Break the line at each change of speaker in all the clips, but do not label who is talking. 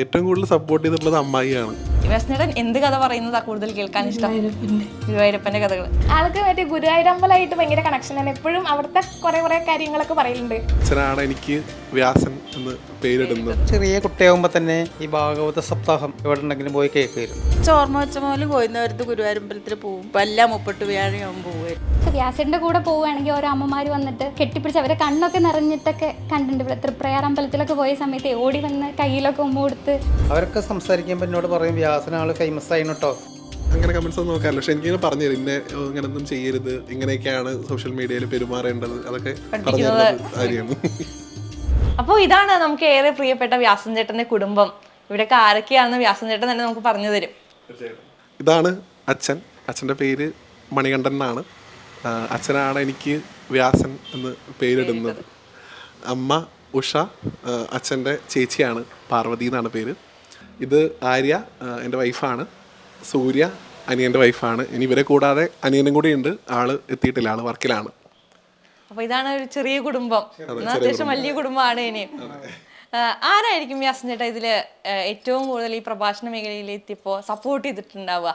ഏറ്റവും കൂടുതൽ സപ്പോർട്ട് ചെയ്തിട്ടുള്ളത് അമ്മായിയാണ്.
വേസ്നേട്ടൻ എന്ത് കഥ പറയുന്നതാ കൂടുതൽ കേൾക്കാൻ ഇഷ്ടം? ഗുരുവായൂരപ്പന്റെ കഥകൾ.
ആൾക്ക് മറ്റേ ഗുരുവായൂരമ്പലമായിട്ട് ഭയങ്കര കണക്ഷൻ ആണ് എപ്പോഴും അവിടുത്തെ കുറെ കുറെ കാര്യങ്ങളൊക്കെ പറയുന്നുണ്ട്.
അച്ഛനാണ് എനിക്ക് വ്യാസൻ എന്ന് പേരിടുന്നത്.
ചെറിയ കുട്ടിയാകുമ്പോ തന്നെ ഈ ഭാഗവത സപ്താഹം എവിടെ ഉണ്ടെങ്കിലും പോയി കേൾക്കുമായിരുന്നു
ചോർമ്മ വെച്ച മുതൽ കോയിന്നവരത്ത് ഗുരുവായൂരമ്പലത്തിൽ പോകും. എല്ലാം മുപ്പട്ട് വ്യാഴം പോകുമായിരുന്നു
വ്യാസന്റെ കൂടെ പോവുകയാണെങ്കിൽ ഓരോ അമ്മമാർ വന്നിട്ട് കെട്ടിപ്പിടിച്ച് അവരെ കണ്ണൊക്കെ നിറഞ്ഞിട്ടൊക്കെ കണ്ടിട്ടുണ്ട്. ഇവിടെ തൃപ്രയാർ അമ്പലത്തിലൊക്കെ പോയ സമയത്ത് ഓടി വന്ന് കയ്യിലൊക്കെ ഉമ്മ കൊടുത്ത്
അവരൊക്കെ സംസാരിക്കുമ്പോൾ എന്നോട് പറയും വ്യാസനാൾ ഫേമസ് ആയിന് കേട്ടോ
അങ്ങനെ കമന്റ്സ് ഒന്നും നോക്കാറില്ല. പക്ഷെ എനിക്കിങ്ങനെ പറഞ്ഞു തരും. ഇന്നെ ഇങ്ങനെ ഇങ്ങനൊന്നും ചെയ്യരുത്. ഇങ്ങനെയൊക്കെയാണ് സോഷ്യൽ മീഡിയയിൽ പെരുമാറേണ്ടത്. അതൊക്കെ പറഞ്ഞു തരുന്നത്
അപ്പോൾ ഇതാണ് നമുക്ക് ഏറെ പ്രിയപ്പെട്ട വ്യാസൻ ചേട്ടന്റെ കുടുംബം. ഇവിടെ ആരൊക്കെയാണെന്ന് വ്യാസൻ ചേട്ടൻ തന്നെ നമുക്ക് പറഞ്ഞു തരും.
ഇതാണ് അച്ഛൻ. അച്ഛന്റെ പേര് മണികണ്ഠൻ എന്നാണ്. അച്ഛനാണ് എനിക്ക് വ്യാസൻ എന്ന് പേരിടുന്നത്. അമ്മ ഉഷ അച്ഛന്റെ ചേച്ചിയാണ്. പാർവതി എന്നാണ് പേര്. ഇത് ആര്യ എന്റെ വൈഫാണ്. സൂര്യ അനിയന്റെ വൈഫാണ്. ഇനി ഇവരെ കൂടാതെ അനിയനും കൂടി ഉണ്ട്. ആൾ എത്തിയിട്ടില്ല. ആൾ വർക്കിലാണ്.
അപ്പൊ ഇതാണ് ഒരു ചെറിയ കുടുംബം. അത്യാവശ്യം വലിയ കുടുംബമാണ് ഇനി. ആരായിരിക്കും യാസൻ ചേട്ടാ ഇതിൽ ഏറ്റവും കൂടുതൽ ഈ പ്രഭാഷണ മേഖലയിൽ എത്തിയപ്പോ സപ്പോർട്ട് ചെയ്തിട്ടുണ്ടാവുക?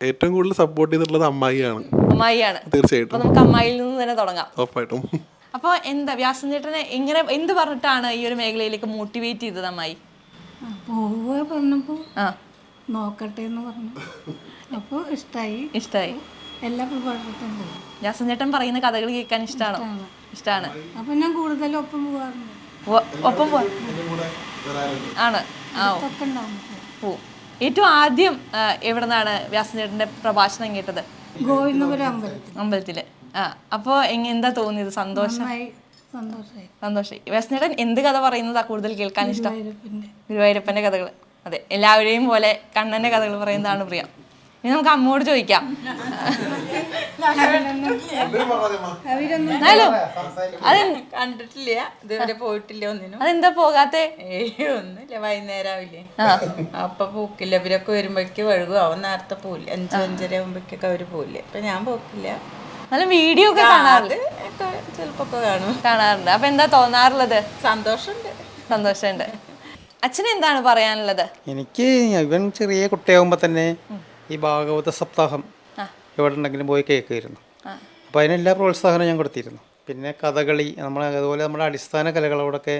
ഏറ്റവും കൂടുതൽ സപ്പോർട്ട് ചെയ്തിട്ടുള്ളത് അമ്മായിയാണ്.
അമ്മായിയാണ്.
തീർച്ചയായിട്ടും.
നമുക്ക് അമ്മായിയിൽ നിന്ന് തന്നെ തുടങ്ങാം.
ഉറപ്പായിട്ടും.
അപ്പോൾ എന്താ വ്യാസൻ ചേട്ടനെ എങ്ങനെ എന്ത് പറഞ്ഞിട്ടാണ് ഈ ഒരു മേഖലയിലേക്ക് മോട്ടിവേറ്റ് ചെയ്തത് അമ്മായി?
പോവുക പറഞ്ഞപ്പോൾ
ആ.
നോക്കട്ടെ എന്ന് പറഞ്ഞു. അപ്പോൾ ഇഷ്ടമായി
ഇഷ്ടായി.
എല്ലാ പ്രഭാഷണത്തിനും പോകും
വ്യാസൻ ചേട്ടൻ പറയുന്ന കഥകൾ കേൾക്കാൻ ഇഷ്ടമാണോ ഇഷ്ടമാണ്
അപ്പൊ ഞാൻ കൂടുതലും ഒപ്പം പോകാറുണ്ട്
ഒപ്പം പോ. ആണ്. ആ ഓ. ഏറ്റവും ആദ്യം എവിടെ നിന്നാണ് വ്യാസചേട്ടന്റെ പ്രഭാഷണം കേട്ടത്?
ഗോവിന്ദപുരം അമ്പലത്തിൽ.
അമ്പലത്തിൽ. ആ അപ്പോ എങ്ങ എന്താ തോന്നിയത്? സന്തോഷം?
സന്തോഷമായി
സന്തോഷം വ്യാസനേട്ടൻ എന്ത് കഥ പറയുന്നതാ കൂടുതൽ കേൾക്കാൻ ഇഷ്ടം? ഗുരുവായൂരപ്പന്റെ കഥകൾ അതെ എല്ലാവരെയും പോലെ കണ്ണന്റെ കഥകൾ പറയുന്നതാണ് പ്രിയം. ഇനി നമുക്ക് അമ്മോട് ചോദിക്കാം. ഹലോ അത്
കണ്ടിട്ടില്ല. ഇതുവരെ പോയിട്ടില്ല ഒന്നിനും.
അതെന്താ പോകാത്തെ?
ഏയ് ഒന്നുമില്ല. വൈകുന്നേരം
ആവില്ലേ?
അപ്പൊ പോക്കില്ല. ഇവരൊക്കെ വരുമ്പോഴേക്ക് വഴുകും. അവൻ നേരത്തെ പോവില്ല. അഞ്ചു അഞ്ചര ആകുമ്പോഴേക്കൊക്കെ അവർ പോവില്ല. അപ്പൊ ഞാൻ പോക്കില്ല.
നല്ല വീഡിയോ ഒക്കെ കാണാറുണ്ട്.
ചിലപ്പോ കാണും.
കാണാറുണ്ട്. അപ്പൊ എന്താ തോന്നാറുള്ളത്?
സന്തോഷമുണ്ട്.
സന്തോഷമുണ്ട്. അച്ഛന് എന്താണ് പറയാനുള്ളത്?
എനിക്ക് ഇവൻ ചെറിയ കുട്ടിയാകുമ്പോൾ തന്നെ ഈ ഭാഗവത സപ്താഹം എവിടെ ഉണ്ടെങ്കിലും പോയി കേൾക്കുമായിരുന്നു. അപ്പോൾ അതിനെല്ലാ പ്രോത്സാഹനവും ഞാൻ കൊടുത്തിരുന്നു. പിന്നെ കഥകളി നമ്മൾ അതുപോലെ നമ്മുടെ അടിസ്ഥാന കലകളോടൊക്കെ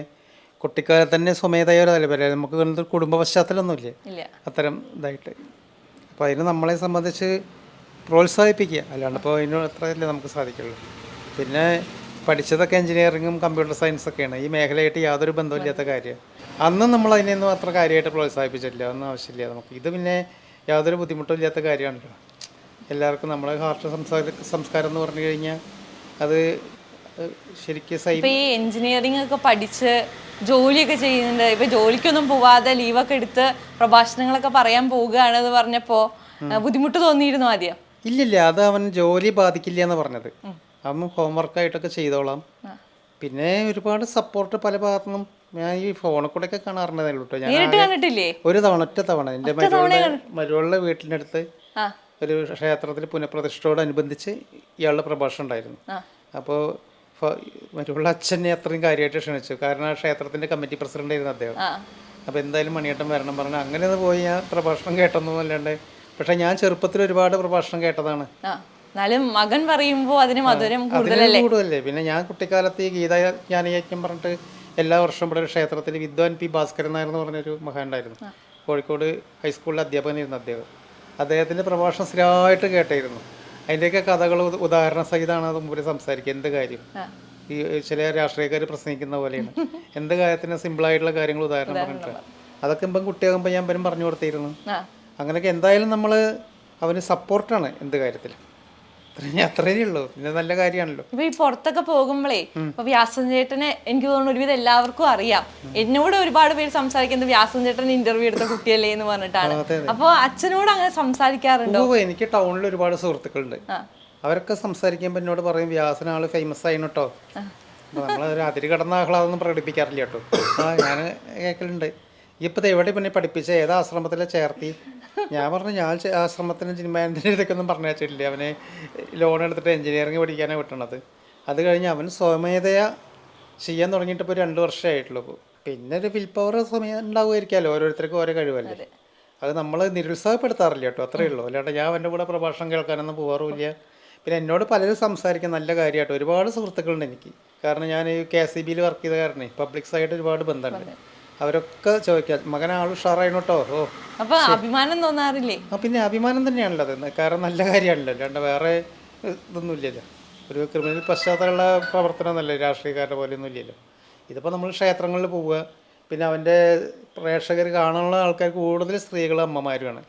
കുട്ടിക്കാലത്ത് തന്നെ സ്വമേധയ ഒരു താല്പര്യം നമുക്ക് കുടുംബ പശ്ചാത്തലമൊന്നുമില്ല? അത്തരം ഇതായിട്ട്. അപ്പോൾ അതിന് നമ്മളെ സംബന്ധിച്ച് പ്രോത്സാഹിപ്പിക്കുക. അല്ലാണ്ട് ഇപ്പോൾ അതിന് അത്രയല്ലേ നമുക്ക് സാധിക്കുള്ളൂ. പിന്നെ പഠിച്ചതൊക്കെ എഞ്ചിനീയറിങ്ങും കമ്പ്യൂട്ടർ സയൻസൊക്കെയാണ്. ഈ മേഖലയായിട്ട് യാതൊരു ബന്ധമില്ലാത്ത കാര്യം. അന്നും നമ്മൾ അതിനൊന്നും അത്ര കാര്യമായിട്ട് പ്രോത്സാഹിപ്പിച്ചില്ല. ഒന്നും ആവശ്യമില്ല. നമുക്ക് ഇത് പിന്നെ യാതൊരു ബുദ്ധിമുട്ടും ഇല്ലാത്ത കാര്യമാണല്ലോ. എല്ലാവർക്കും നമ്മളെ ഭാഷ സംസാര സംസ്കാരം എന്ന് പറഞ്ഞു കഴിഞ്ഞാൽ അത് ശരിക്കും സൈ
ഈ എഞ്ചിനീയറിംഗ് ഒക്കെ പഠിച്ച് ജോലിയൊക്കെ ചെയ്യുന്നുണ്ട്. ഇപ്പൊ ജോലിക്കൊന്നും പോവാതെ ലീവൊക്കെ എടുത്ത് പ്രഭാഷണങ്ങളൊക്കെ പറയാൻ പോവുകയാണെന്ന് പറഞ്ഞപ്പോൾ ബുദ്ധിമുട്ട് തോന്നിയിരുന്നു ആദ്യം.
ഇല്ലില്ല അത് അവൻ ജോലി ബാധിക്കില്ല എന്ന് പറഞ്ഞത് അവൻ ഹോംവർക്കായിട്ടൊക്കെ ചെയ്തോളാം. പിന്നെ ഒരുപാട് സപ്പോർട്ട് പല ഭാഗത്തു നിന്നും ഞാൻ ഈ ഫോണിൽ കൂടെ ഒക്കെ കാണാറുണ്ടേ കേട്ടോ ഞാൻ ആകെ ഒരു തവണ ഒറ്റ തവണ. എന്റെ മരുവളുടെ മരുവളുടെ
ആ.
ഒരു ക്ഷേത്രത്തിൽ പുനഃപ്രതിഷ്ഠയോടനുബന്ധിച്ച് ഇയാളുടെ പ്രഭാഷണം ഉണ്ടായിരുന്നു. അപ്പോൾ മരുവളുടെ അച്ഛനെ അത്രയും കാര്യമായിട്ട് ക്ഷണിച്ചു. കാരണം ആ ക്ഷേത്രത്തിന്റെ കമ്മിറ്റി പ്രസിഡന്റ് ആയിരുന്നു അദ്ദേഹം.
അപ്പൊ
അപ്പോൾ എന്തായാലും മണിയേട്ടൻ വരണം പറഞ്ഞു അങ്ങനെ ഒന്ന് പോയി ഞാൻ പ്രഭാഷണം കേട്ടൊന്നും അല്ലാണ്ട് പക്ഷേ ഞാൻ ചെറുപ്പത്തിൽ ഒരുപാട് പ്രഭാഷണം കേട്ടതാണ്.
എന്നാലും മകൻ പറയുമ്പോൾ അതിന് മധുരം കൂടുതലല്ലേ?
കൂടുതലല്ലേ? പിന്നെ ഞാൻ കുട്ടിക്കാലത്ത് ഈ ഗീത ജ്ഞാനയജ്ഞം പറഞ്ഞിട്ട് എല്ലാ വർഷവും ഇവിടെ ഒരു ക്ഷേത്രത്തിൽ വിദ്വാൻ പി ഭാസ്കരൻ നായർ എന്ന് പറഞ്ഞൊരു മഹാനുണ്ടായിരുന്നു കോഴിക്കോട് ഹൈസ്കൂളിലെ അധ്യാപകനായിരുന്നു അദ്ദേഹം. അദ്ദേഹത്തിന്റെ പ്രഭാഷണം സ്ഥിരമായിട്ട് കേട്ടായിരുന്നു. അതിന്റെയൊക്കെ കഥകൾ ഉദാഹരണ സഹിതമാണ് അത് മുമ്പിൽ സംസാരിക്കുക. എന്ത് കാര്യം? ഈ ചില രാഷ്ട്രീയക്കാർ പ്രസംഗിക്കുന്ന പോലെയാണ്. എന്ത് കാര്യത്തിനും സിമ്പിളായിട്ടുള്ള കാര്യങ്ങൾ ഉദാഹരണം പറഞ്ഞിട്ട് അതൊക്കെ ഇപ്പം കുട്ടിയാകുമ്പോൾ ഞാൻ പറഞ്ഞു കൊടുത്തിരുന്നു. അങ്ങനെയൊക്കെ എന്തായാലും നമ്മൾ അവന് സപ്പോർട്ടാണ് എന്ത് കാര്യത്തിൽ അത്രേ ഉള്ളൂ. പിന്നെ നല്ല കാര്യമാണല്ലോ.
ഇപ്പൊ ഈ പുറത്തൊക്കെ പോകുമ്പോഴേ ഇപ്പൊ വ്യാസൻ ചേട്ടനെ എനിക്ക് തോന്നുന്നു ഒരുവിധം എല്ലാവർക്കും അറിയാം. എന്നോട് ഒരുപാട് പേര് സംസാരിക്കുന്നത് വ്യാസൻ ചേട്ടൻ ഇന്റർവ്യൂ എടുത്ത കുട്ടിയല്ലേ? എന്ന് പറഞ്ഞിട്ടാണ്. അപ്പൊ അച്ഛനോട് അങ്ങനെ സംസാരിക്കാറുണ്ടോ?
എനിക്ക് ടൗണിൽ ഒരുപാട് സുഹൃത്തുക്കളുണ്ട്. അവരൊക്കെ സംസാരിക്കുമ്പോൾ എന്നോട് പറയും വ്യാസന ആൾ ഫേമസ് ആയിന് കേട്ടോ നമ്മൾ ഒരു അതിര് കടന്ന ആഹ്ലാദമൊന്നും പ്രകടിപ്പിക്കാറില്ല കേട്ടോ ഞാൻ കേൾക്കലുണ്ട് ഇപ്പത്തെ എവിടെ പിന്നെ പഠിപ്പിച്ച? ഏത് ആശ്രമത്തിലെ ചേർത്തി? ഞാൻ പറഞ്ഞു ഞാൻ ആശ്രമത്തിന് ജിന്മാന്റെ ഇതൊക്കെ ഒന്നും പറഞ്ഞു വെച്ചിട്ടില്ല? അവനെ ലോൺ എടുത്തിട്ട് എഞ്ചിനീയറിംഗ് പഠിക്കാനാണ് വിട്ടണത്. അത് കഴിഞ്ഞ് അവൻ സ്വമേധയാ ചെയ്യാൻ തുടങ്ങിയിട്ട് ഇപ്പോൾ രണ്ട് വർഷമായിട്ടുള്ളൂ ഇപ്പോൾ പിന്നെ ഒരു വിൽ പവർ സമയം ഉണ്ടാവുമായിരിക്കാമല്ലോ ഓരോരുത്തർക്കും ഓരോ കഴിവല്ലേ? അത്. നമ്മൾ നിരുത്സാഹപ്പെടുത്താറില്ല കേട്ടോ അത്രയേ ഉള്ളൂ. അല്ലാണ്ട് ഞാൻ അവന്റെ കൂടെ പ്രഭാഷണം കേൾക്കാനൊന്നും പോകാറുമില്ല പിന്നെ എന്നോട് പലരും സംസാരിക്കും നല്ല കാര്യമായിട്ട് ഒരുപാട് സുഹൃത്തുക്കളുണ്ട് എനിക്ക്. കാരണം ഞാൻ ഈ കെ സി ബിയിൽ വർക്ക് ചെയ്ത കാരണേ പബ്ലിക് സൈഡ് ഒരുപാട് ബന്ധമുണ്ട്. അവരൊക്കെ ചോദിക്കാം മകൻ ആൾ ഉഷാറായിരുന്നു കേട്ടോ. ഓ
അപ്പൊ അഭിമാനം തോന്നാറില്ലേ?
ആ പിന്നെ അഭിമാനം തന്നെയാണല്ലോ അത്. കാരണം നല്ല കാര്യമാണല്ലോ. അല്ലാണ്ട് വേറെ ഇതൊന്നുമില്ലല്ലോ. ഒരു ക്രിമിനൽ പശ്ചാത്തലമുള്ള പ്രവർത്തനമൊന്നുമല്ല രാഷ്ട്രീയക്കാരുടെ പോലെയൊന്നും ഇല്ലല്ലോ ഇതിപ്പോൾ നമ്മൾ ക്ഷേത്രങ്ങളിൽ പോവുക പിന്നെ അവന്റെ പ്രേക്ഷകർ കാണാനുള്ള ആൾക്കാർ കൂടുതൽ സ്ത്രീകളും അമ്മമാരുമാണ്.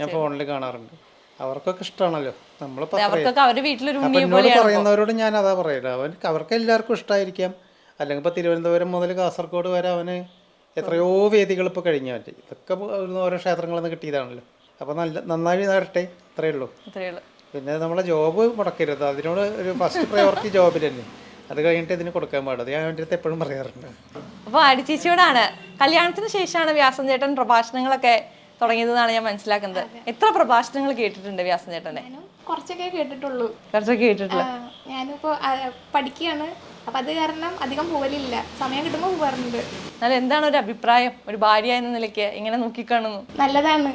ഞാൻ ഫോണിൽ കാണാറുണ്ട്. അവർക്കൊക്കെ ഇഷ്ടമാണല്ലോ നമ്മളിപ്പോൾ എന്നോട് പറയുന്നവരോട് ഞാൻ അതാ പറയുന്നത് അവൻ അവർക്ക് എല്ലാവർക്കും ഇഷ്ടമായിരിക്കാം അല്ലെങ്കിൽ ഇപ്പോൾ തിരുവനന്തപുരം മുതൽ കാസർഗോഡ് വരെ അവന് എത്രയോ വേദികൾ ഇപ്പോൾ കഴിഞ്ഞു പറ്റി ഇതൊക്കെ ഓരോ ക്ഷേത്രങ്ങളിൽ നിന്ന് കിട്ടിയതാണല്ലോ. അപ്പോൾ നല്ല നന്നായി നേരട്ടെ ഇത്രയേ ഉള്ളൂ. പിന്നെ നമ്മളെ ജോബ് മുടക്കരുത്. അതിനോട് ഒരു ഫസ്റ്റ് പ്രയോറിറ്റി ജോബിൽ തന്നെ അത് കഴിഞ്ഞിട്ട് ഇതിന് കൊടുക്കാൻ പാടില്ല. ഞാൻ എന്റെ അടുത്ത് എപ്പോഴും പറയാറുണ്ട്.
അപ്പോൾ അടിച്ചേച്ചിയോടാണ് കല്യാണത്തിന് ശേഷമാണ് വ്യാസൻ ചേട്ടൻ പ്രഭാഷണങ്ങളൊക്കെ തുടങ്ങിയതെന്നാണ് ഞാൻ മനസ്സിലാക്കുന്നത്. എത്ര പ്രഭാഷണങ്ങൾ കേട്ടിട്ടുണ്ട് വ്യാസൻ
ചേട്ടനെ കുറച്ചൊക്കെ കേട്ടിട്ടുള്ളൂ.
കുറച്ചൊക്കെ
കേട്ടിട്ടുള്ളൂ. ഞാനിപ്പോൾ പഠിക്കുകയാണ്. അപ്പൊ അത് കാരണം അധികം പോവലില്ല. സമയം കിട്ടുമ്പോൾ പോകാറുണ്ട്
എന്നാൽ എന്താണ് ഒരു അഭിപ്രായം? ഒരു ഭാര്യ എന്ന നിലയ്ക്ക് ഇങ്ങനെ നോക്കിക്കാണുന്നു.
നല്ലതാണ്.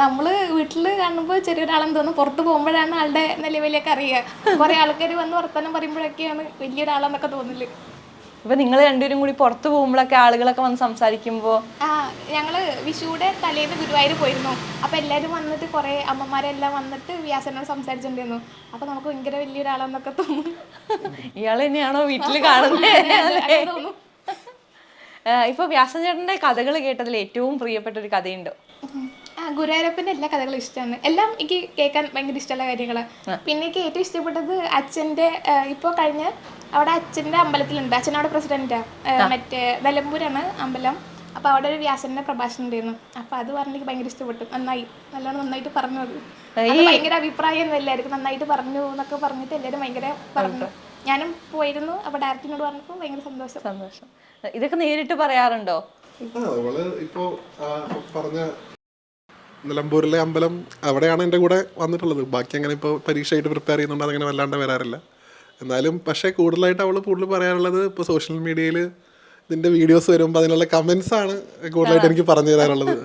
നമ്മൾ വീട്ടിൽ കാണുമ്പോൾ ചെറിയൊരാളെന്ന് തോന്നും പുറത്ത് പോകുമ്പോഴാണ് ആളുടെ നിലവിലേക്ക് അറിയുക. കുറെ ആൾക്കാർ വന്ന് വർത്തമാനം പറയുമ്പോഴൊക്കെയാണ് വലിയൊരാളെന്നൊക്കെ തോന്നൽ.
ഇപ്പൊ നിങ്ങൾ രണ്ടുപേരും കൂടി പുറത്തു പോകുമ്പോഴൊക്കെ ആളുകളൊക്കെ വന്ന് സംസാരിക്കുമ്പോ
ആ ഞങ്ങൾ വിഷുവിടെ തലേന്ന് ഗുരുവായൂർ പോയിരുന്നു. അപ്പൊ എല്ലാരും വന്നിട്ട് കുറെ അമ്മമാരെല്ലാം വന്നിട്ട് വ്യാസനോട് സംസാരിച്ചിട്ടുണ്ടായിരുന്നു. അപ്പൊ നമുക്ക് ഭയങ്കര വലിയൊരാളെന്നൊക്കെ തോന്നും
ഇയാൾ തന്നെയാണോ വീട്ടിൽ കാണുന്നത്
അങ്ങനെ തോന്നും
ഏഹ് ഇപ്പൊ വ്യാസൻ ചേട്ടന്റെ കഥകൾ കേട്ടതിൽ ഏറ്റവും പ്രിയപ്പെട്ട ഒരു കഥയുണ്ടോ.
ആ ഗുരുവായൂരപ്പന്റെ എല്ലാ കഥകളും ഇഷ്ടമാണ്. എല്ലാം എനിക്ക് കേൾക്കാൻ ഭയങ്കര ഇഷ്ടമുള്ള കാര്യങ്ങളാണ് പിന്നെ എനിക്ക് ഏറ്റവും ഇഷ്ടപ്പെട്ടത് അച്ഛന്റെ ഇപ്പോൾ കഴിഞ്ഞ അവിടെ അച്ഛന്റെ അമ്പലത്തിലുണ്ട്. അച്ഛൻ അവിടെ പ്രസിഡന്റാ. മറ്റേ നിലമ്പൂരാണ് അമ്പലം. അപ്പോൾ അവിടെ ഒരു വ്യാസന്റെ പ്രഭാഷണം ഉണ്ടായിരുന്നു. അപ്പോൾ അത് പറഞ്ഞ് എനിക്ക് ഭയങ്കര ഇഷ്ടപ്പെട്ടു. നന്നായി. നല്ലോണം നന്നായിട്ട് പറഞ്ഞു. അത് ഭയങ്കര അഭിപ്രായം ഒന്നും എല്ലാവർക്കും നന്നായിട്ട് പറഞ്ഞു എന്നൊക്കെ പറഞ്ഞിട്ട് എല്ലാവരും ഭയങ്കര പറഞ്ഞു. ഞാനും പോയിരുന്നു. അപ്പോൾ ഡയറക്ടറിനോട് പറഞ്ഞപ്പോൾ ഭയങ്കര സന്തോഷം.
സന്തോഷം. ഇതൊക്കെ നേരിട്ട് പറയാറുണ്ടോ?
ആ അവൾ ഇപ്പോ പറഞ്ഞ നിലമ്പൂരിലെ അമ്പലം അവിടെയാണ് എന്റെ കൂടെ വന്നിട്ടുള്ളത്. ബാക്കി അങ്ങനെ ഇപ്പോൾ പരീക്ഷയായിട്ട് പ്രിപ്പയർ ചെയ്യുന്നുണ്ട് അതങ്ങനെ വല്ലാണ്ട് വരാറില്ല. എന്നാലും പക്ഷേ കൂടുതലായിട്ട് അവൾ കൂടുതൽ പറയാനുള്ളത് ഇപ്പോൾ സോഷ്യൽ മീഡിയയിൽ ഇതിന്റെ വീഡിയോസ് വരുമ്പോൾ അതിനുള്ള കമൻസ് ആണ് കൂടുതലായിട്ട് എനിക്ക് പറഞ്ഞു തരാനുള്ളത്.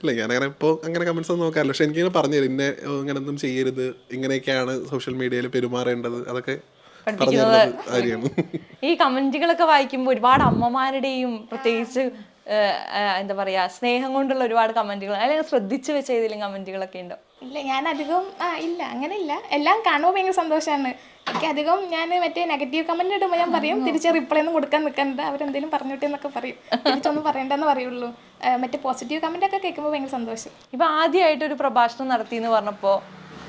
അല്ല ഞാനങ്ങനെ ഇപ്പോൾ അങ്ങനെ കമൻസ് ഒന്നും നോക്കാറില്ല. പക്ഷെ എനിക്കിങ്ങനെ പറഞ്ഞു തരും ഇന്നെ ഇങ്ങനെ ഒന്നും ചെയ്യരുത്. ഇങ്ങനെയൊക്കെയാണ് സോഷ്യൽ മീഡിയയിൽ പെരുമാറേണ്ടത്. അതൊക്കെ
ഈ കമന്റുകളൊക്കെ വായിക്കുമ്പോൾ ഒരുപാട് അമ്മമാരുടെയും പ്രത്യേകിച്ച് എന്താ പറയാ സ്നേഹം കൊണ്ടുള്ള ഒരുപാട് കമന്റുകൾ അല്ലെങ്കിൽ ശ്രദ്ധിച്ചു വെച്ച ഏതെങ്കിലും കമന്റുകളൊക്കെ ഉണ്ടോ?
ഇല്ല ഞാൻ അധികം ഇല്ല അങ്ങനെ ഇല്ല എല്ലാം കാണുമ്പോൾ ഭയങ്കര സന്തോഷമാണ് എനിക്ക് അധികം ഞാൻ മറ്റേ നെഗറ്റീവ് കമന്റ് ഇടുമ്പോൾ ഞാൻ പറയും തിരിച്ച് റിപ്ലൈ ഒന്നും കൊടുക്കാൻ നിൽക്കണ്ട. അവരെന്തെങ്കിലും പറഞ്ഞോട്ടെ എന്നൊക്കെ പറയും. തിരിച്ചൊന്നും പറയണ്ടെന്ന് പറയുള്ളൂ. മറ്റേ പോസിറ്റീവ് കമന്റ് ഒക്കെ കേൾക്കുമ്പോൾ ഭയങ്കര സന്തോഷം.
ഇപ്പൊ ആദ്യമായിട്ട് ഒരു പ്രഭാഷണം നടത്തി എന്ന് പറഞ്ഞപ്പോ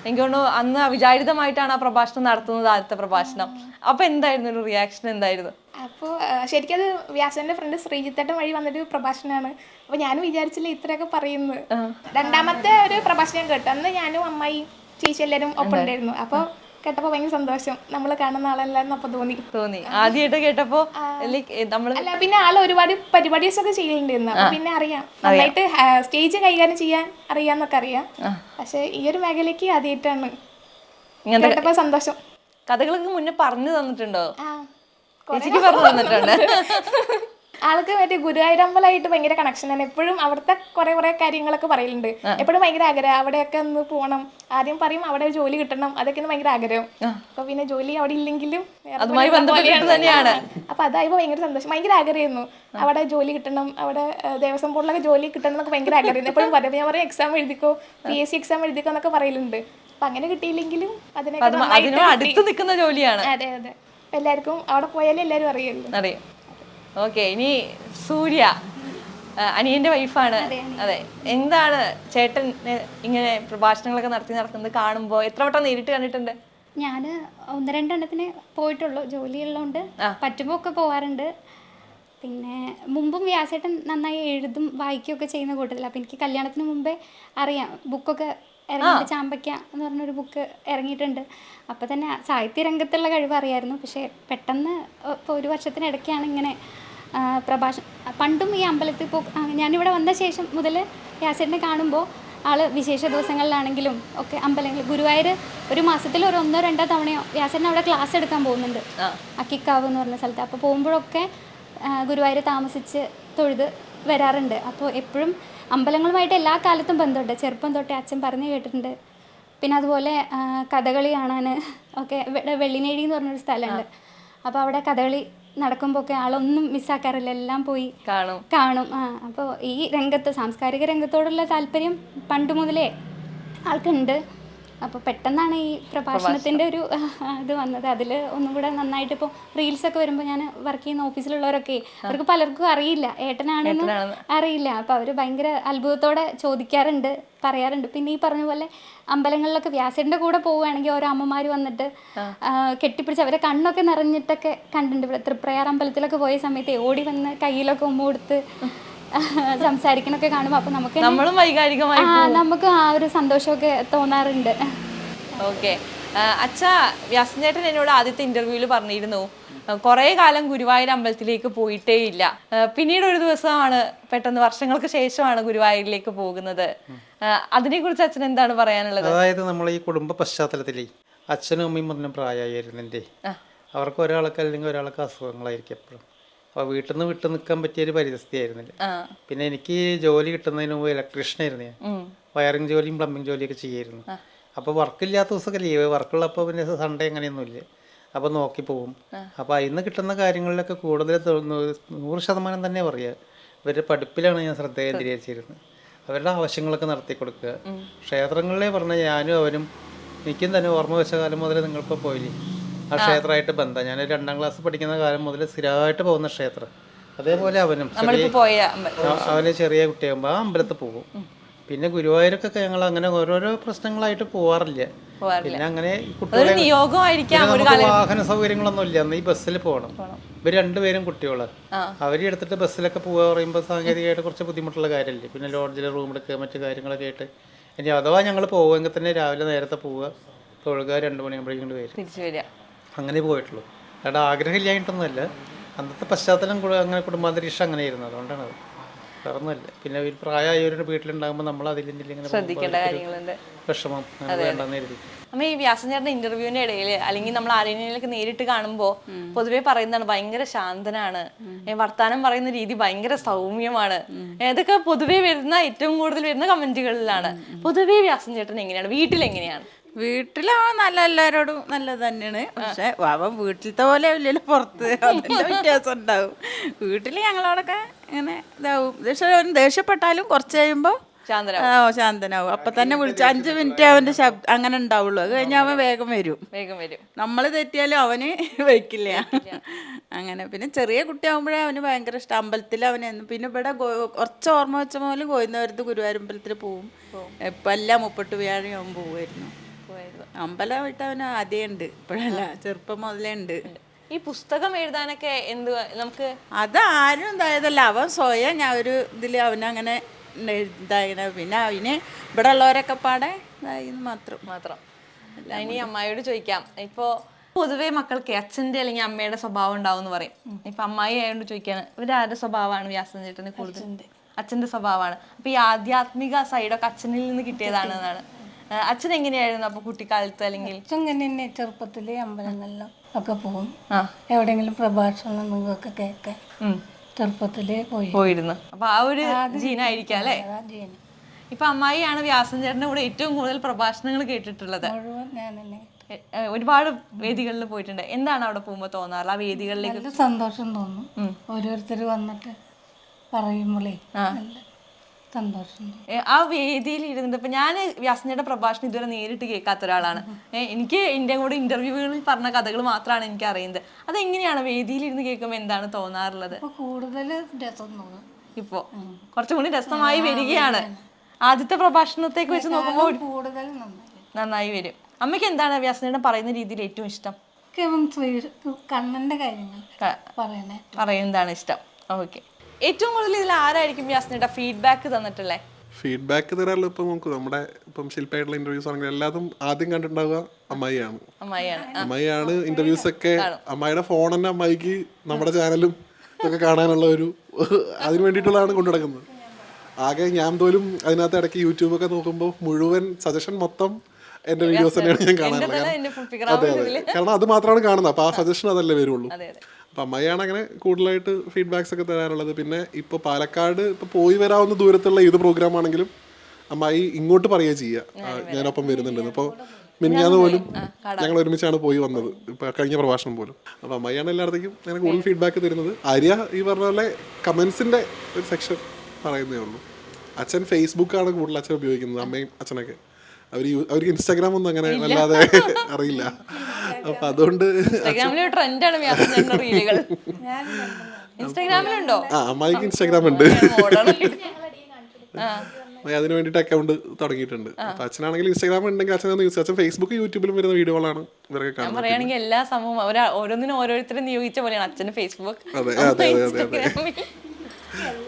എനിക്ക് തോന്നുന്നു അന്ന് അവിചാരിതമായിട്ടാണ് ആ പ്രഭാഷണം നടത്തുന്നത് ആദ്യത്തെ പ്രഭാഷണം. അപ്പൊ എന്തായിരുന്നു ഒരു റിയാക്ഷൻ എന്തായിരുന്നു?
അപ്പോൾ ശരിക്കും അത് വ്യാസന്റെ ഫ്രണ്ട് ശ്രീജിത്തേട്ടൻ വഴി വന്നൊരു പ്രഭാഷണമാണ്. അപ്പോൾ ഞാനും വിചാരിച്ചില്ല ഇത്രയൊക്കെ പറയുന്നത്. രണ്ടാമത്തെ ഒരു പ്രഭാഷണം കേട്ടു. അന്ന് ഞാനും അമ്മായി ചേച്ചി എല്ലാവരും ഒപ്പം ഉണ്ടായിരുന്നു. അപ്പോൾ കേട്ടപ്പോൾ ഭയങ്കര സന്തോഷം. നമ്മൾ കാണുന്ന ആളല്ലാന്ന് അപ്പോൾ തോന്നി.
തോന്നി. ആദ്യമായിട്ട് കേട്ടപ്പോ ലൈക്ക് നമ്മൾ
അല്ല പിന്നെ ആൾ ഒരുപാട് പരിപാടീസ് ഒക്കെ ചെയ്യലുണ്ടായിരുന്നു അപ്പൊ പിന്നെ അറിയാം. നന്നായിട്ട് സ്റ്റേജ് കൈകാര്യം ചെയ്യാൻ അറിയാന്നൊക്കെ അറിയാം. പക്ഷെ ഈ ഒരു മേഖലയ്ക്ക് ആദ്യമായിട്ടാണ്
കേട്ടപ്പോൾ
കേട്ടപ്പോ സന്തോഷം.
കഥകളൊക്കെ മുന്നേ പറഞ്ഞു തന്നിട്ടുണ്ടോ? പറഞ്ഞു തന്നിട്ടുണ്ട്.
ആൾക്ക് മറ്റേ ഗുരുവായൂരമ്പലമായിട്ട് ഭയങ്കര കണക്ഷൻ ആണ് എപ്പോഴും അവിടുത്തെ കുറെ കുറെ കാര്യങ്ങളൊക്കെ പറയലുണ്ട്. എപ്പോഴും ഭയങ്കര ആഗ്രഹം. അവിടെയൊക്കെ ഒന്ന് പോകണം ആദ്യം പറയും അവിടെ ഒരു ജോലി കിട്ടണം. അതൊക്കെയാണ് ഭയങ്കര ആഗ്രഹം. അപ്പൊ പിന്നെ ജോലി അവിടെ ഇല്ലെങ്കിലും
അതുമായി. തന്നെയാണ്.
അപ്പൊ അതായപ്പോ ഭയങ്കര സന്തോഷം. ഭയങ്കര ആഗ്രഹമായിരുന്നു. അവിടെ ജോലി കിട്ടണം. അവിടെ ദേവസ്വം ബോർഡിലൊക്കെ ജോലി കിട്ടണം എന്നൊക്കെ ഭയങ്കര ആഗ്രഹമായിരുന്നു. എപ്പോഴും പറയും. ഞാൻ പറയും എക്സാം എഴുതിക്കോ? പി എസ് സി എക്സാം എഴുതിക്കോ? എന്നൊക്കെ പറയലുണ്ട്. അപ്പൊ അങ്ങനെ കിട്ടിയില്ലെങ്കിലും അതിനെ.
അടുത്ത് നിൽക്കുന്ന ജോലിയാണ്.
അതെ അതെ. എല്ലാവർക്കും അവിടെ പോയാലും എല്ലാവരും അറിയുള്ളൂ.
അറിയാം. ഓക്കെ ഇനി സൂര്യ. അനിയന്റെ വൈഫാണ്. അതെ എന്താണ് ചേട്ടൻ ഇങ്ങനെ പ്രഭാഷണങ്ങളൊക്കെ നടത്തി നടക്കുന്നത് കാണുമ്പോൾ എത്ര വട്ടം നേരിട്ട് കണ്ടിട്ടുണ്ട്?
ഞാൻ ഒന്ന് രണ്ടെണ്ണത്തിന് പോയിട്ടുള്ളൂ. ജോലിയുള്ളതുകൊണ്ട് പറ്റുമ്പോൾ ഒക്കെ പോവാറുണ്ട്. പിന്നെ മുമ്പും വ്യാസേട്ടൻ നന്നായി എഴുതും വായിക്കുകയൊക്കെ ചെയ്യുന്ന കൂട്ടത്തില്ല അപ്പം എനിക്ക് കല്യാണത്തിന് മുമ്പേ അറിയാം. ബുക്കൊക്കെ ഇറങ്ങിയിട്ട് ചാമ്പയ്ക്ക എന്ന് പറഞ്ഞൊരു ബുക്ക് ഇറങ്ങിയിട്ടുണ്ട്. അപ്പോൾ തന്നെ സാഹിത്യ രംഗത്തുള്ള കഴിവ് അറിയായിരുന്നു. പക്ഷേ പെട്ടെന്ന് ഇപ്പോൾ ഒരു വർഷത്തിനിടയ്ക്കാണ് ഇങ്ങനെ പ്രഭാഷണം പണ്ടും ഈ അമ്പലത്തിൽ പോ ഞാനിവിടെ വന്ന ശേഷം മുതൽ വ്യാസേട്ടനെ കാണുമ്പോൾ ആൾ വിശേഷ ദിവസങ്ങളിലാണെങ്കിലും ഒക്കെ അമ്പലങ്ങൾ ഗുരുവായൂർ ഒരു മാസത്തിൽ ഒരു ഒന്നോ രണ്ടോ തവണയോ വ്യാസേട്ടൻ അവിടെ ക്ലാസ് എടുക്കാൻ പോകുന്നുണ്ട്. അക്കിക്കാവ് എന്ന് പറഞ്ഞ സ്ഥലത്ത്. അപ്പോൾ പോകുമ്പോഴൊക്കെ ഗുരുവായൂർ താമസിച്ച് തൊഴുത് വരാറുണ്ട്. അപ്പോൾ എപ്പോഴും അമ്പലങ്ങളുമായിട്ട് എല്ലാ കാലത്തും ബന്ധമുണ്ട്. ചെറുപ്പം തൊട്ടേ അച്ഛൻ പറഞ്ഞു കേട്ടിട്ടുണ്ട്. പിന്നെ അതുപോലെ കഥകളി കാണാൻ ഒക്കെ വെള്ളിനേഴി എന്ന് പറഞ്ഞൊരു സ്ഥലമുണ്ട്. അപ്പോൾ അവിടെ കഥകളി നടക്കുമ്പോൾ ഒക്കെ ആളൊന്നും മിസ്സാക്കാറില്ല. എല്ലാം പോയി
കാണും.
കാണും. ആ അപ്പോൾ ഈ രംഗത്ത് സാംസ്കാരിക രംഗത്തോടുള്ള താല്പര്യം പണ്ട് മുതലേ ആൾക്കുണ്ട്. അപ്പോൾ പെട്ടെന്നാണ് ഈ പ്രഭാഷണത്തിന്റെ ഒരു ഇത് വന്നത്. അതിൽ ഒന്നും കൂടെ നന്നായിട്ട് ഇപ്പോൾ റീൽസൊക്കെ വരുമ്പോൾ ഞാൻ വർക്ക് ചെയ്യുന്ന ഓഫീസിലുള്ളവരൊക്കെ അവർക്ക് പലർക്കും അറിയില്ല. ഏട്ടനാണെന്ന് അറിയില്ല. അപ്പോൾ അവർ ഭയങ്കര അത്ഭുതത്തോടെ ചോദിക്കാറുണ്ട് പറയാറുണ്ട്. പിന്നെ ഈ പറഞ്ഞ പോലെ അമ്പലങ്ങളിലൊക്കെ വ്യാസന്റെ കൂടെ പോവുകയാണെങ്കിൽ ഓരോ അമ്മമാർ വന്നിട്ട് കെട്ടിപ്പിടിച്ച് അവരെ കണ്ണൊക്കെ നിറഞ്ഞിട്ടൊക്കെ കണ്ടിട്ടുണ്ട്. ഇവിടെ തൃപ്രയാർ അമ്പലത്തിലൊക്കെ പോയ സമയത്ത് ഓടി വന്ന് കയ്യിലൊക്കെ ഉമ്മ കൊടുത്ത് സംസാരിക്കണൊക്കെ കാണുമ്പോൾ അപ്പോൾ നമുക്ക്
നമ്മളും വൈകാരികമായി
ആ നമുക്ക് ആ ഒരു സന്തോഷമൊക്കെ തോന്നാറുണ്ട്.
ഓക്കെ. അച്ഛാ വ്യാസഞ്ചേട്ടൻ എന്നോട് ആദ്യത്തെ ഇന്റർവ്യൂവിൽ പറഞ്ഞിരുന്നു. കുറേ കാലം ഗുരുവായൂർ അമ്പലത്തിലേക്ക് പോയിട്ടേ ഇല്ല പിന്നീട് ഒരു ദിവസമാണ് പെട്ടെന്ന് വർഷങ്ങൾക്ക് ശേഷമാണ് ഗുരുവായൂരിലേക്ക് പോകുന്നത്. അതിനെ കുറിച്ച് അച്ഛൻ എന്താണ് പറയാനുള്ളത്?
അതായത് നമ്മൾ ഈ കുടുംബ പശ്ചാത്തലത്തിലേ അച്ഛനും അമ്മയും പറഞ്ഞ പ്രായമായിരുന്നു അവർക്ക് ഒരാൾക്ക് അല്ലെങ്കിൽ ഒരാൾക്ക് അസുഖങ്ങളായിരിക്കും എപ്പോഴും. അപ്പോൾ വീട്ടിൽ നിന്ന് വിട്ടു നിൽക്കാൻ പറ്റിയൊരു പരിസ്ഥിതി
ആയിരുന്നില്ല.
പിന്നെ എനിക്ക് ജോലി കിട്ടുന്നതിന് മുമ്പ് ഇലക്ട്രീഷ്യനായിരുന്നു ഞാൻ. വയറിംഗ് ജോലിയും പ്ലംബിംഗ് ജോലിയൊക്കെ ചെയ്യായിരുന്നു. അപ്പോൾ വർക്കില്ലാത്ത ദിവസമൊക്കെ ലീവ് വർക്കുള്ളപ്പോൾ പിന്നെ സൺഡേ അങ്ങനെയൊന്നുമില്ല. അപ്പോൾ നോക്കി പോകും അപ്പോൾ അതിൽ കിട്ടുന്ന കാര്യങ്ങളിലൊക്കെ കൂടുതൽ നൂറ് ശതമാനം തന്നെ പറയുക ഇവരുടെ പഠിപ്പിലാണ് ഞാൻ ശ്രദ്ധ കേന്ദ്രീകരിച്ചിരുന്നത്. അവരുടെ ആവശ്യങ്ങളൊക്കെ നടത്തി കൊടുക്കുക. ക്ഷേത്രങ്ങളിലെ പറഞ്ഞ ഞാനും അവരും എനിക്കും തന്നെ ഓർമ്മ വെച്ച കാലം മുതൽ നിങ്ങളിപ്പോൾ പോയില്ലേ? ആ ക്ഷേത്രമായിട്ട് ബന്ധം. ഞാൻ രണ്ടാം ക്ലാസ് പഠിക്കുന്ന കാലം മുതൽ സ്ഥിരമായിട്ട് പോകുന്ന ക്ഷേത്രം. അതേപോലെ അവനും അവന് ചെറിയ കുട്ടിയാകുമ്പോൾ ആ അമ്പലത്തിൽ പോകും. പിന്നെ ഗുരുവായൂരൊക്കെ ഞങ്ങൾ അങ്ങനെ ഓരോരോ പ്രശ്നങ്ങളായിട്ട് പോവാറില്ല. പിന്നെ അങ്ങനെ കുട്ടികളെ വാഹന സൗകര്യങ്ങളൊന്നും ഇല്ല. അന്ന് ഈ ബസ്സിൽ പോകണം. ഇവർ രണ്ടുപേരും
കുട്ടികൾ.
അവരെ എടുത്തിട്ട് ബസ്സിലൊക്കെ പോവുക പറയുമ്പോൾ സാങ്കേതികമായിട്ട് കുറച്ച് ബുദ്ധിമുട്ടുള്ള കാര്യമല്ലേ? പിന്നെ ലോഡ്ജിൽ റൂം എടുക്കുക മറ്റു കാര്യങ്ങളൊക്കെ ആയിട്ട്. ഇനി അഥവാ ഞങ്ങൾ പോവുമെങ്കിൽ തന്നെ രാവിലെ നേരത്തെ പോവുക. തൊഴുക രണ്ട് മണിയാകുമ്പോഴേക്കും വരും. അങ്ങനെ പോയിട്ടുള്ളൂ. അയാളുടെ ആഗ്രഹം ഇല്ലായിട്ടൊന്നുമല്ല അന്നത്തെ പശ്ചാത്തലം അങ്ങനെ കുടുംബാന്തരീക്ഷം അങ്ങനെയായിരുന്നു. അതുകൊണ്ടാണ് അത്. വേറൊന്നുമല്ല. പിന്നെ ഒരു പ്രായമായവരുടെ വീട്ടിലുണ്ടാകുമ്പോൾ നമ്മൾ അതിലിങ്ങനെ ഇങ്ങനെ
ശ്രദ്ധിക്കേണ്ട കാര്യങ്ങളുണ്ട്.
വിഷമം
അമ്മ ഈ വ്യാസഞ്ചേട്ടന്റെ ഇന്റർവ്യൂവിന്റെ ഇടയിൽ അല്ലെങ്കിൽ നമ്മൾ ആരെങ്കിലും നേരിട്ട് കാണുമ്പോൾ പൊതുവേ പറയുന്നതാണ് ഭയങ്കര ശാന്തനാണ്. വർത്തമാനം വർത്താനം പറയുന്ന രീതി ഭയങ്കര സൗമ്യമാണ്. ഇതൊക്കെ പൊതുവേ വരുന്ന ഏറ്റവും കൂടുതൽ വരുന്ന കമന്റുകളിലാണ് വ്യാസൻ ചേട്ടൻ എങ്ങനെയാണ് വീട്ടിൽ എങ്ങനെയാണ്?
വീട്ടിലവൻ നല്ല എല്ലാവരോടും നല്ലത് തന്നെയാണ്. പക്ഷെ അവൻ വീട്ടിലത്തെ പോലെ ഇല്ലല്ലോ പുറത്ത്. അതിന്റെ വ്യത്യാസം ഉണ്ടാവും. വീട്ടിൽ ഞങ്ങളോടൊക്കെ ഇങ്ങനെ ഇതാവും. പക്ഷെ അവൻ ദേഷ്യപ്പെട്ടാലും കുറച്ച് കഴിയുമ്പോൾ
ശാന്തനാവും.
ഓ ശാന്തനാവും. അപ്പൊ തന്നെ വിളിച്ച അഞ്ച് മിനിറ്റ് അവന്റെ ശബ്ദം അങ്ങനെ ഉണ്ടാവുള്ളൂ. അത് കഴിഞ്ഞാൽ അവൻ വേഗം വരും.
വേഗം വരും.
നമ്മൾ തെറ്റിയാലും അവന് വയ്ക്കില്ല. അങ്ങനെ. പിന്നെ ചെറിയ കുട്ടിയാകുമ്പോഴേ അവന് ഭയങ്കര ഇഷ്ടം. അമ്പലത്തിൽ അവന് പിന്നെ ഇവിടെ കുറച്ച് ഓർമ്മ വെച്ച പോലും ഗോവിന്ദപുരത്ത് ഗുരുവായൂരമ്പലത്തിൽ പോവും. ഇപ്പം എല്ലാം മുപ്പട്ട് വ്യാഴം അവൻ പോവായിരുന്നു.
പോയത്.
അമ്പലം വിട്ട് അവന് ആദ്യം ഉണ്ട്. ഇപ്പോഴല്ല ചെറുപ്പം മുതലേ ഉണ്ട്.
ഈ പുസ്തകം എഴുതാനൊക്കെ എന്ത് നമുക്ക്
അത് ആരും ഇതായതല്ല. അവൻ സ്വയം ഞാൻ ഒരു ഇതിൽ അവനങ്ങനെ ഇതായത് പിന്നെ അവന് ഇവിടെ ഉള്ളവരൊക്കെ പാടെ ഇതായി മാത്രം.
മാത്രം. ഇനി അമ്മായിയോട് ചോദിക്കാം. ഇപ്പോൾ പൊതുവേ മക്കൾക്ക് അച്ഛന്റെ അല്ലെങ്കിൽ അമ്മയുടെ സ്വഭാവം ഉണ്ടാവും എന്ന് പറയും ഇപ്പൊ അമ്മായി ആയതുകൊണ്ട് ചോദിക്കാണ് ഇവരാരുടെ സ്വഭാവമാണ് വ്യാസൻ ചേട്ടന് കൂടുതൽ? അച്ഛന്റെ സ്വഭാവമാണ്. അപ്പൊ ഈ ആധ്യാത്മിക സൈഡൊക്കെ അച്ഛനിൽ നിന്ന് കിട്ടിയതാണ് എന്നാണ്. ആ, അച്ഛൻ എങ്ങനെയായിരുന്നു അപ്പൊ കുട്ടിക്കാലത്ത് അല്ലെങ്കിൽ?
അച്ഛൻ തന്നെ ചെറുപ്പത്തിലെ അമ്പലങ്ങളിലും ഒക്കെ പോകും
ആ.
എവിടെയെങ്കിലും പ്രഭാഷണം ഒക്കെ കേൾക്കാൻ ചെറുപ്പത്തിലേ പോയി.
പോയിരുന്നു. അപ്പൊ ആ ഒരു ജീനായിരിക്കാം അല്ലേ? ഇപ്പൊ അമ്മായിയാണ് വ്യാസൻ ചേട്ടന്റെ കൂടെ ഏറ്റവും കൂടുതൽ പ്രഭാഷണങ്ങൾ കേട്ടിട്ടുള്ളത്. ഒരുപാട് വേദികളിൽ പോയിട്ടുണ്ട്. എന്താണ് അവിടെ പോകുമ്പോൾ തോന്നാറ് ആ വേദികളിലേക്ക്?
സന്തോഷം തോന്നും. ഓരോരുത്തർ വന്നിട്ട് പറയുമ്പോളേ സന്തോഷം
ആ വേദിയിൽ ഇരുന്നിട്ട് ഇപ്പൊ ഞാൻ വ്യാസനയുടെ പ്രഭാഷണം ഇതുവരെ നേരിട്ട് കേൾക്കാത്ത ഒരാളാണ്. എനിക്ക് എന്റെ കൂടെ ഇന്റർവ്യൂകളിൽ പറഞ്ഞ കഥകൾ മാത്രമാണ് എനിക്ക് അറിയുന്നത്. അതെങ്ങനെയാണ് വേദിയിൽ ഇരുന്ന് കേൾക്കുമ്പോൾ എന്താണ് തോന്നാറുള്ളത്?
കൂടുതൽ രസം തോന്നും.
കുറച്ചും കൂടി രസമായി വരികയാണ്. ആദ്യത്തെ പ്രഭാഷണത്തേക്ക് വെച്ച് നോക്കുമ്പോൾ
കൂടുതൽ നന്നായി
വരും. അമ്മയ്ക്ക് എന്താണ് വ്യാസനയുടെ പറയുന്ന രീതിയിൽ ഏറ്റവും ഇഷ്ടം?
കണ്ണന്റെ കാര്യങ്ങൾ
പറയുന്നതാണ് ഇഷ്ടം. ഓക്കെ. ഏറ്റവും കൂടുതൽ ഇതിൽ ആരായിരിക്കും യാസ്നയുടെ ഫീഡ്ബാക്ക് തന്നിട്ടുള്ളത്
ഫീഡ്ബാക്ക് തരാനുള്ള ഇപ്പം നമുക്ക് നമ്മുടെ ഇപ്പം ശില്പമായിട്ടുള്ള ഇന്റർവ്യൂസ് ആണെങ്കിൽ എല്ലാതും ആദ്യം കണ്ടിട്ടുണ്ടാവുക അമ്മായിയാണ്.
അമ്മായിയാണ്.
അമ്മായിയാണ് ഇന്റർവ്യൂസ് ഒക്കെ അമ്മായിയുടെ ഫോൺ തന്നെ അമ്മായിക്ക് നമ്മുടെ ചാനലും ഒക്കെ കാണാനുള്ള ഒരു അതിന് വേണ്ടിയിട്ടുള്ളതാണ് കൊണ്ടു നടക്കുന്നത്. ആകെ ഞാൻ പോലും അതിനകത്ത് ഇടയ്ക്ക് യൂട്യൂബൊക്കെ നോക്കുമ്പോൾ മുഴുവൻ സജഷൻ മൊത്തം എന്റെ വീഡിയോസ് തന്നെയാണ് ഞാൻ കാണാറുള്ളത്. അതെ അതെ. കാരണം അത് മാത്രമാണ് കാണുന്നത്. അപ്പൊ ആ സജഷൻ അതല്ലേ വരുള്ളൂ. അപ്പം അമ്മയാണ് അങ്ങനെ കൂടുതലായിട്ട് ഫീഡ്ബാക്സ് ഒക്കെ തരാറുള്ളത്. പിന്നെ ഇപ്പോൾ പാലക്കാട് ഇപ്പോൾ പോയി വരാവുന്ന ദൂരത്തുള്ള ഏത് പ്രോഗ്രാം ആണെങ്കിലും അമ്മായി ഇങ്ങോട്ട് പറയുക ചെയ്യുക. ഞാനൊപ്പം വരുന്നുണ്ടെന്ന് അപ്പോൾ മിനിഞ്ഞാന്ന് പോലും ഞങ്ങൾ ഒരുമിച്ചാണ് പോയി വന്നത്. ഇപ്പം കഴിഞ്ഞ പ്രഭാഷണം പോലും. അപ്പോൾ അമ്മയാണ് എല്ലായിടത്തേക്കും ഞാൻ കൂടുതൽ ഫീഡ്ബാക്ക് തരുന്നത്. ആര്യ ഈ പറഞ്ഞ പോലെ കമൻസിന്റെ ഒരു സെക്ഷൻ പറയുന്നേ ഉള്ളൂ. അച്ഛൻ ഫേസ്ബുക്കാണ് കൂടുതൽ അച്ഛൻ ഉപയോഗിക്കുന്നത്. അമ്മയും അച്ഛനൊക്കെ. അവർ അവർക്ക് ഇൻസ്റ്റാഗ്രാം ഒന്നും അങ്ങനെ വല്ലാതെ അറിയില്ല. അപ്പൊ അതുകൊണ്ട്
ഇൻസ്റ്റാഗ്രാമിലുണ്ടോ
ആ അമ്മായിക്ക് ഇൻസ്റ്റാഗ്രാം ഉണ്ട്. അതിന് വേണ്ടിട്ട് അക്കൗണ്ട് തുടങ്ങിയിട്ടുണ്ട്. അപ്പൊ അച്ഛനാണെങ്കിൽ ഇൻസ്റ്റാഗ്രാം ഉണ്ടെങ്കിൽ അച്ഛൻ യൂസ് അച്ഛൻ ഫേസ്ബുക്ക് യൂട്യൂബിലും വരുന്ന വീഡിയോകളാണ് ഇവരൊക്കെ കാണുന്നത്.
പറയുകയാണെങ്കിൽ എല്ലാ സമൂഹം ഒരാ ഓരോന്നിനും ഓരോരുത്തരും നിയോഗിച്ച പോലെയാണ് അച്ഛന് ഫേസ്ബുക്ക്
അതെ, അതെ, അതെ, അതെ.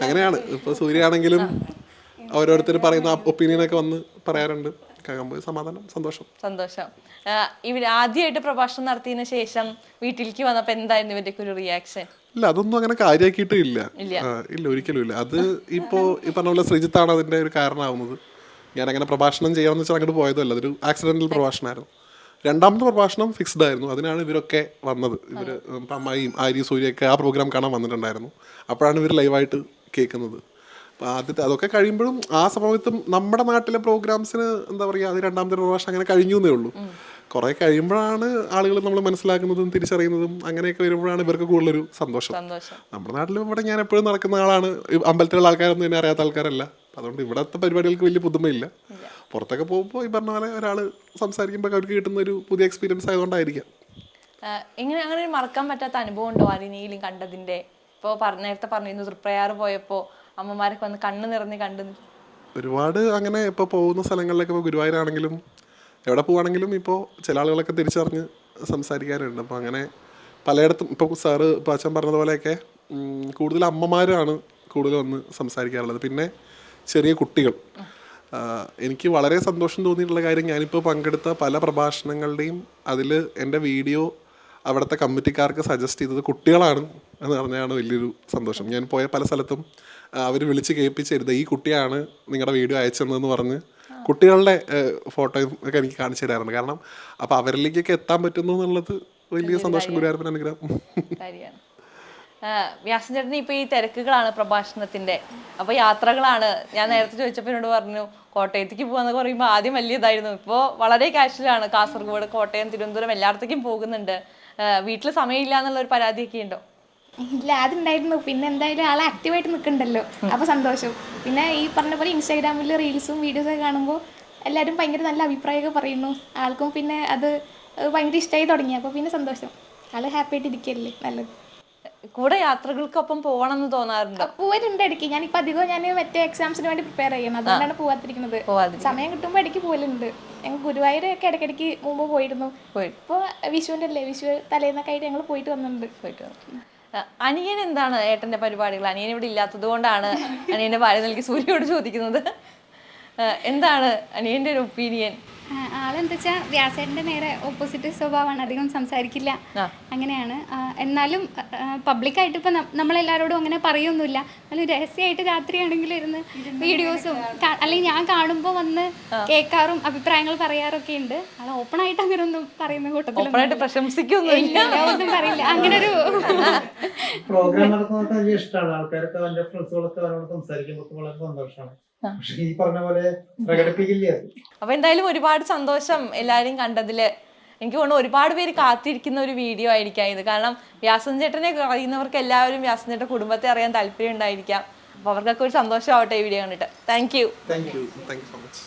അങ്ങനെയാണ്. ഇപ്പൊ സൂര്യ ആണെങ്കിലും ഓരോരുത്തർ പറയുന്ന ഒപ്പീനിയൻ ഒക്കെ വന്ന് പറയാറുണ്ട്. കേൾക്കുമ്പോൾ സമാധാനം. സന്തോഷം.
സന്തോഷം. ഇവർ ആദ്യമായിട്ട് പ്രഭാഷണം നടത്തിയതിനു ശേഷം വീട്ടിലേക്ക് വന്നപ്പോൾ എന്തായിരുന്നു ഇവരുടെ ഒരു റിയാക്ഷൻ
ഇല്ല അതൊന്നും അങ്ങനെ കാര്യമാക്കിയിട്ടും ഇല്ല.
ഇല്ല.
ഒരിക്കലും ഇല്ല. അത് ഇപ്പോ ഈ പറഞ്ഞ പോലെ ശ്രീജിത്താണ് അതിന്റെ ഒരു കാരണമാവുന്നത്. ഞാൻ അങ്ങനെ പ്രഭാഷണം ചെയ്യാമെന്ന് വെച്ചാൽ അങ്ങോട്ട് പോയതല്ല. അതൊരു ആക്സിഡന്റൽ പ്രഭാഷണമായിരുന്നു. രണ്ടാമത്തെ പ്രഭാഷണം ഫിക്സ്ഡ് ആയിരുന്നു. അതിനാണ് ഇവരൊക്കെ വന്നത്. ഇവർ ഇപ്പം അമ്മായിയും ആര്യ സൂര്യയൊക്കെ ആ പ്രോഗ്രാം കാണാൻ വന്നിട്ടുണ്ടായിരുന്നു. അപ്പോഴാണ് ഇവർ ലൈവായിട്ട് കേൾക്കുന്നത്. ആദ്യത്തെ അതൊക്കെ കഴിയുമ്പോഴും ആ സമയത്തും നമ്മുടെ നാട്ടിലെ പ്രോഗ്രാംസിന് എന്താ പറയുക അത് രണ്ടാമത്തെ പ്രഭാഷണം അങ്ങനെ കഴിഞ്ഞു എന്നേ ഉള്ളൂ. കുറെ കഴിയുമ്പോഴാണ് ആളുകൾ നമ്മൾ മനസ്സിലാക്കുന്നതും തിരിച്ചറിയുന്നതും അങ്ങനെയൊക്കെ വരുമ്പോഴാണ് ഇവർക്ക് കൂടുതലൊരു സന്തോഷം. നമ്മുടെ നാട്ടിലും ഇവിടെ ഞാൻ എപ്പോഴും നടക്കുന്ന ആളാണ്. അമ്പലത്തിലുള്ള ആൾക്കാരൊന്നും എന്നെ അറിയാത്ത ആൾക്കാരല്ല. അതുകൊണ്ട് ഇവിടത്തെ പരിപാടികൾക്ക് വലിയ പുതുമയില്ല. പുറത്തൊക്കെ പോകുമ്പോൾ ഈ പറഞ്ഞ പോലെ ഒരാൾ സംസാരിക്കുമ്പോൾ അവർക്ക് കിട്ടുന്ന ഒരു പുതിയ എക്സ്പീരിയൻസ് ആയതുകൊണ്ടായിരിക്കാം.
എങ്ങനെ അങ്ങനെ മറക്കാൻ പറ്റാത്ത അനുഭവം ഉണ്ടോ? ആരെങ്കിലും കണ്ടതിന്റെ. ഇപ്പോ പറ- നേരത്തെ പറഞ്ഞിരുന്നു തൃപ്രയാറ് പോയപ്പോ അമ്മമാരൊക്കെ വന്ന് കണ്ണ് നിറഞ്ഞ് കണ്ടു
ഒരുപാട് അങ്ങനെ ഇപ്പോൾ പോകുന്ന സ്ഥലങ്ങളിലൊക്കെ ഇപ്പോൾ ഗുരുവായൂരാണെങ്കിലും എവിടെ പോവാണെങ്കിലും ഇപ്പോൾ ചില ആളുകളൊക്കെ തിരിച്ചറിഞ്ഞ് സംസാരിക്കാറുണ്ട് അപ്പോൾ അങ്ങനെ പലയിടത്തും ഇപ്പോൾ സാറ് ഇപ്പോൾ അച്ഛൻ പറഞ്ഞതുപോലെയൊക്കെ കൂടുതൽ അമ്മമാരാണ് കൂടുതൽ വന്ന് സംസാരിക്കാറുള്ളത്. പിന്നെ ചെറിയ കുട്ടികൾ. എനിക്ക് വളരെ സന്തോഷം തോന്നിയിട്ടുള്ള കാര്യം ഞാനിപ്പോൾ പങ്കെടുത്ത പല പ്രഭാഷണങ്ങളുടെയും അതിൽ എന്റെ വീഡിയോ അവിടുത്തെ കമ്മിറ്റിക്കാർക്ക് സജസ്റ്റ് ചെയ്തത് കുട്ടികളാണ് എന്ന് പറഞ്ഞാണ് വലിയൊരു സന്തോഷം. ഞാൻ പോയ പല സ്ഥലത്തും അവർ വിളിച്ച് കേൾപ്പിച്ചിരുന്നത് ഈ കുട്ടിയാണ് നിങ്ങളുടെ വീഡിയോ അയച്ചതെന്ന് പറഞ്ഞ് കുട്ടികളുടെ ഫോട്ടോയും ഒക്കെ എനിക്ക് കാണിച്ചു തരാറുണ്ട്. കാരണം അപ്പോൾ അവരിലേക്കൊക്കെ എത്താൻ പറ്റുന്നു എന്നുള്ളത് വലിയ സന്തോഷം ഗുരുവായൂരപ്പൻ അനുഗ്രഹം.
വ്യാസൻ ചേട്ടൻ ഇപ്പൊ ഈ തിരക്കുകളാണ് പ്രഭാഷണത്തിന്റെ. അപ്പൊ യാത്രകളാണ്. ഞാൻ നേരത്തെ ചോദിച്ചപ്പോൾ എന്നോട് പറഞ്ഞു കോട്ടയത്തേക്ക് പോകാന്ന് പറയുമ്പോൾ ആദ്യം വലിയ ഇതായിരുന്നു. ഇപ്പോൾ വളരെ കാഷ്വലാണ്. കാസർഗോഡ് കോട്ടയം തിരുവനന്തപുരം എല്ലായിടത്തേക്കും പോകുന്നുണ്ട്. വീട്ടിൽ സമയമില്ല എന്നുള്ള ഒരു പരാതിയൊക്കെ ഉണ്ടോ?
ഇല്ല അതുണ്ടായിരുന്നു. പിന്നെ എന്തായാലും ആൾ ആക്റ്റീവായിട്ട് നിൽക്കണ്ടല്ലോ. അപ്പോൾ സന്തോഷം. പിന്നെ ഈ പറഞ്ഞ പോലെ ഇൻസ്റ്റാഗ്രാമിൽ റീൽസും വീഡിയോസും ഒക്കെ കാണുമ്പോൾ എല്ലാവരും ഭയങ്കര നല്ല അഭിപ്രായമൊക്കെ പറയുന്നു. ആൾക്കും പിന്നെ അത് ഭയങ്കര ഇഷ്ടമായി തുടങ്ങി. അപ്പോൾ പിന്നെ സന്തോഷം. ആൾ ഹാപ്പി ആയിട്ട് ഇരിക്കല്ലേ നല്ലത്.
കൂടെ യാത്രകൾക്കൊപ്പം പോകണം എന്ന് തോന്നാറുണ്ടോ
പോവരുണ്ട് ഇടയ്ക്ക്. ഇപ്പൊ അധികം ഞാൻ മറ്റേ എക്സാംസിന് വേണ്ടി പ്രിപ്പയർ ചെയ്യണം. അതുകൊണ്ടാണ് പോവാത്തിരിക്കുന്നത് സമയം കിട്ടുമ്പോൾ ഇടയ്ക്ക് പോലുണ്ട് ഞങ്ങൾ ഗുരുവായൂരൊക്കെ ഇടയ്ക്കിടയ്ക്ക് മുമ്പ് പോയിരുന്നു. ഇപ്പൊ വിഷുവിന്റെ അല്ലേ? വിഷു തലേന്നൊക്കെ ആയിട്ട് ഞങ്ങൾ പോയിട്ട് വന്നിട്ടുണ്ട്.
പോയിട്ട് അനിയൻ എന്താണ് ഏട്ടന്റെ പരിപാടികൾ? അനിയൻ ഇവിടെ ഇല്ലാത്തത് കൊണ്ടാണ് അനിയന്റെ ഭാര്യ നൽകി സൂര്യയോട് ചോദിക്കുന്നത്. എന്താണ് അനിയന്റെ ഒരു ഒപ്പീനിയൻ?
ആളെന്താ വെച്ചാൽ വ്യാസേട്ടന്റെ നേരെ ഓപ്പോസിറ്റ് സ്വഭാവമാണ്. അധികം സംസാരിക്കില്ല. അങ്ങനെയാണ്. എന്നാലും പബ്ലിക്കായിട്ട് ഇപ്പം നമ്മളെല്ലാവരോടും അങ്ങനെ പറയൊന്നുമില്ല. എന്നാലും രഹസ്യമായിട്ട് രാത്രിയാണെങ്കിലും ഇരുന്ന് വീഡിയോസും അല്ലെങ്കിൽ ഞാൻ കാണുമ്പോൾ വന്ന് കേൾക്കാറും അഭിപ്രായങ്ങൾ പറയാറൊക്കെ ഉണ്ട്. ആൾ ഓപ്പൺ ആയിട്ട് അങ്ങനെ ഒന്നും പറയുന്ന
കൂട്ടത്തിൽ പ്രശംസിക്കൊന്നുമില്ല
ഒന്നും പറയില്ല. അങ്ങനെ ഒരു
പ്രോഗ്രാം ഇഷ്ടമാണ് ആൾക്കാരൊക്കെ ഫ്രണ്ട്സുകളൊക്കെ അവനോട് സംസാരിക്കുമ്പോൾ വളരെ സന്തോഷമാണ്. പക്ഷെ ഈ പറഞ്ഞ പോലെ പ്രകടിപ്പിക്കില്ല?
അപ്പൊ എന്തായാലും ഒരുപാട് സന്തോഷം എല്ലാരും കണ്ടതിൽ. എനിക്ക് തോന്നുന്നു ഒരുപാട് പേര് കാത്തിരിക്കുന്ന ഒരു വീഡിയോ ആയിരിക്കാം ഇത്. കാരണം വ്യാസൻ ചേട്ടനെ അറിയുന്നവർക്ക് എല്ലാവരും വ്യാസൻ ചേട്ടൻ കുടുംബത്തെ അറിയാൻ താല്പര്യം ഉണ്ടായിരിക്കാം. അപ്പൊ അവർക്കൊക്കെ ഒരു സന്തോഷമാവട്ടെ ഈ വീഡിയോ കണ്ടിട്ട്. Thank you
thank you thank you so much